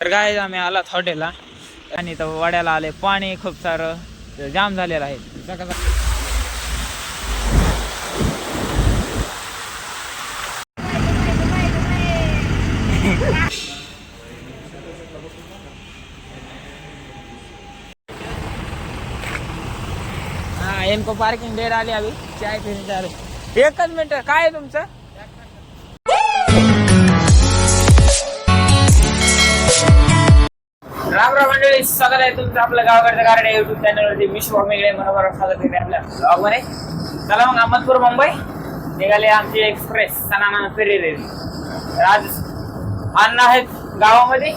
तर काय आम्ही आलात हॉटेलला. आणि तर वाड्याला आले पाणी खूप सारं जाम झालेलं आहे. हा इनको पार्किंग डेट आली अभी चाय पीने एकच मिनिट काय आहे तुमचं? राम राम मंडळी स्वागत आहे तुमचं आपलं गावाकडचं कारण युट्यूब चॅनलवरती विश्व वेगळे मनोबर स्वागत आहे आपल्या ब्लॉगमध्ये चला मग अहमदपूर मुंबई. निघाले आमची एक्सप्रेस सनामान फेरी रेल्वे तर आज अण्णा आहेत गावामध्ये.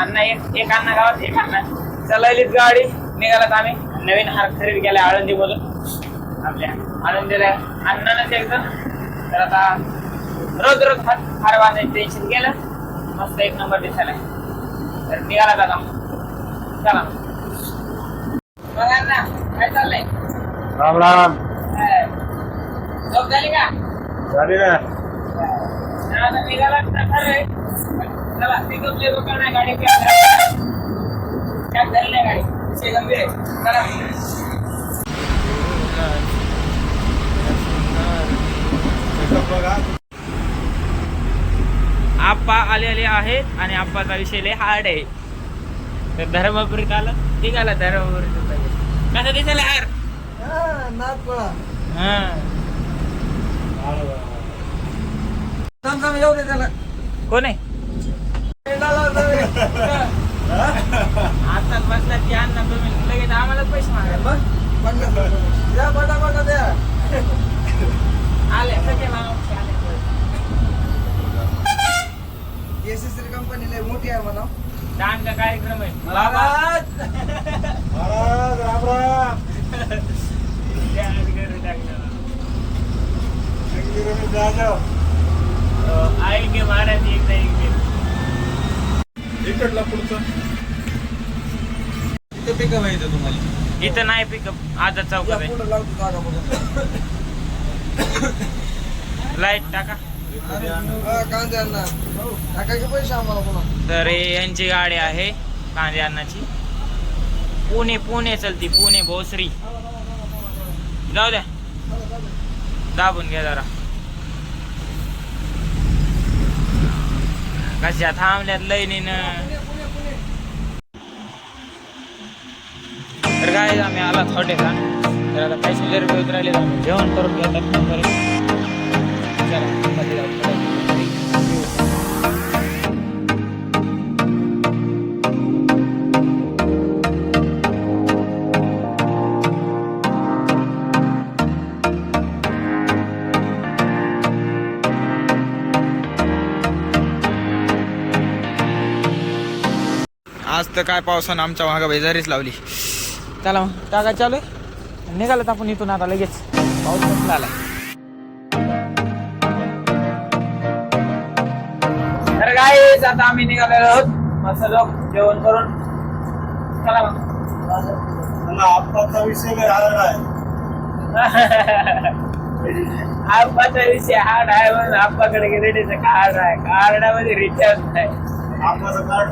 अण्णा एक एक अण्णा गावात एक अण्णा. चालवलीच गाडी. निघालात आम्ही. नवीन हार खरेदी केला आळंदीमधून. आपल्या आळंदीला अण्णानच एकदम तर आता रोज रोज हात हार बांधायचं टेन्शन गेलं. मस्त एक नंबर दिसायला निघाला दादा. चला. बघा ना काय चाललंय? राम राम? झोप झाली का? झाली ना. आता निघाला. चला पिकअप ले दुकान आहे गाडी काय झाली नाही गाडी विषय गंभीर आहे. चला. बघा. आप्पा आलेले आहेत आणि आप्पाचा विषय लय हार्ड आहे तर धर्मपुरीत आलं निघाला धर्मपुरीत कसं दिसायला हार हा कोण आहे आता बसला की अण्णा तुम्ही लगेच आम्हाला पैसे मागायला आले सगळे मोठी आहे म्हणा. डान्सचा कार्यक्रम आहे. महाराज! महाराज राम राम. जाधव आएंगे महाराज एकदा एकदा इकडला पुढचं. इथे पिकअप आहे इथं तुम्हाला. इथं नाही पिकअप आजच चौकात लाइट टाका. तर यांची गाडी आहे कांदे अन्नाची पुणे पुणे चलती पुणे भोसरी. जाऊ द्या. दाबून घ्या जरा. कशा थांबल्यात लईनीनं तर काय आम्ही आला हॉटेलला तर आता पॅसेंजर बी आम्ही जेवण करून घेतात तर काय पावसानं आमच्या मागं बेजारीच लावली. चला मग टाका चालू आहे. निघालात आपण इथून आता लगेच. पाऊस कसला तर काय आता आम्ही निघालेलो आहोत. मस्त लोक जेवण करून. चला मग. आत्ताचा विषय काय आला आहे. आप्पाचा विषय आहे म्हणून आप्पाकडे गेले कार्ड आहे. कार्डामध्ये रिचार्ज नाही. आपल्याचं कार्ड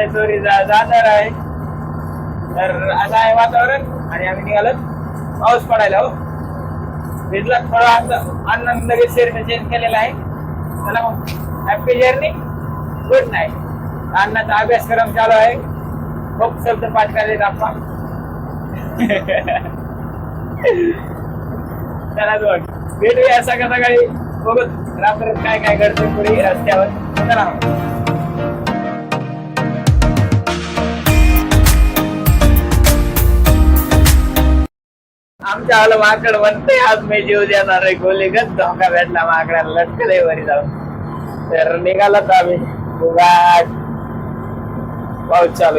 चोरी जा- जाणार आहे. तर असं आहे वातावरण आणि आम्ही निघालो पाऊस पडायला हो. भिजला थोडा आनंद लगेच शरीर चेंज केलेला आहे. चला मग. हॅपी जर्नी गुड नाईट अन्नाचा अभ्यासक्रम चालू आहे. खूप शब्द पाठ करायचे आप्पा चला दोन. भेटूया सकाळ सकाळी बघत रात्र काय काय घडतं पुढे रस्त्यावर. चला. आमच्या आलं माकड म्हणते आज मी जीव देणार आहे गोली गत धोका भेटला माकडाला लटकले वरी जाऊन. तर निघालाच आम्ही. उगाच. पाऊस चालू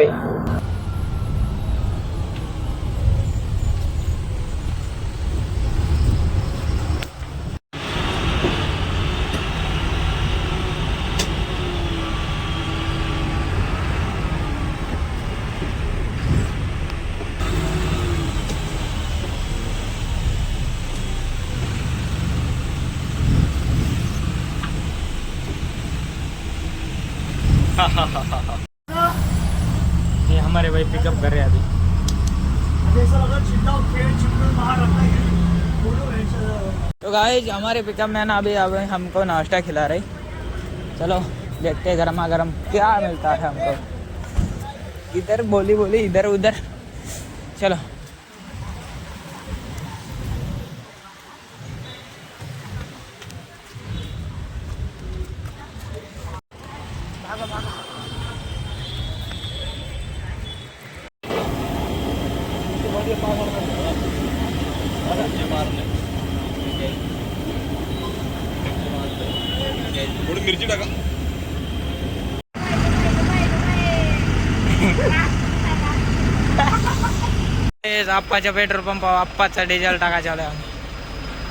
ये हमारे भाई पिकअप कर रहे हैं अभी। तो गाइस हमारे पिकअप में ना अभी अभी हमको नाश्ता खिला रहे। चलो देखते हैं गर्मा गर्म क्या मिलता है हमको। इधर बोली बोली इधर उधर। चलो। थोडी मिरची टाका. तेच आप्पाच्या पेट्रोल पंपावर आप्पाचा डिझेल टाकायचा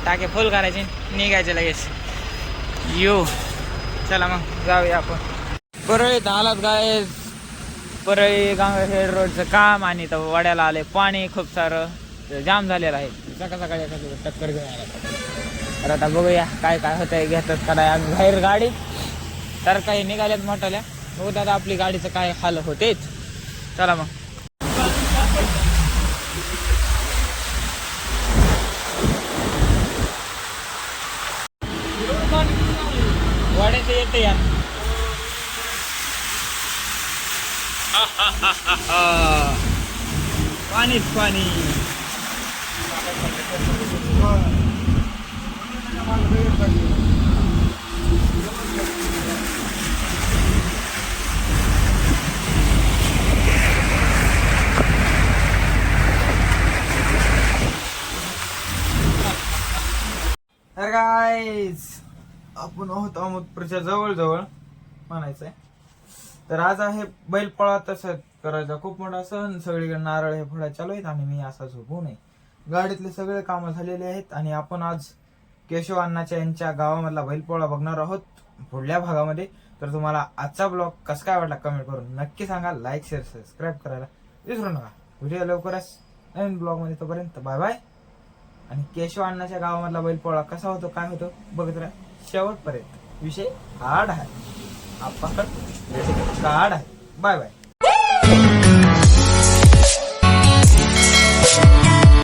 टाके फुल करायचे निघायचे लगेच. येऊ चला मग जाऊया आपण. परळीत आलात गाय परळी गांग हेड रोडचं काम आणि तर वाड्याला आले पाणी खूप सारं. जाम झालेलं आहे. सकाळ सकाळी एखादी टक्कर घेऊन आला. तर आता बघूया काय काय होतंय घेतात काय आम्ही बाहेर गाडी. तर काही निघाल्यात मोठाल्या. बघू दादा आपली गाडीचं काय हाल होतेच चला मग. वाड्याचं येते या पाणीच पाणी. तर गायज आपण आहोत अहमदपूरच्या जवळजवळ म्हणायचं म्हणायचंय. तर आज आहे बैलपोळा तसं करायचा. खूप मोठा सण सगळीकडे नारळ हे फळा चालू आहेत आणि मी असा झोपू नये गाडीतले सगळे कामं झालेले आहेत आणि आपण आज केशव अण्णाच्या यांच्या गावामधला बैलपोळा बघणार आहोत पुढल्या भागामध्ये. तर तुम्हाला आजचा ब्लॉग कसा काय वाटला कमेंट करून नक्की सांगा. लाईक शेअर सबस्क्राईब करायला विसरू नका. व्हिडिओ लवकरच नवीन ब्लॉगमध्ये तोपर्यंत बाय बाय. केशव अण्णाच्या गावामधला बैलपोळा कसा होतो काय होतो बघत राहा. शेवटपर्यंत विषय हार्ड आहे. आपण काढ आहे. Bye bye.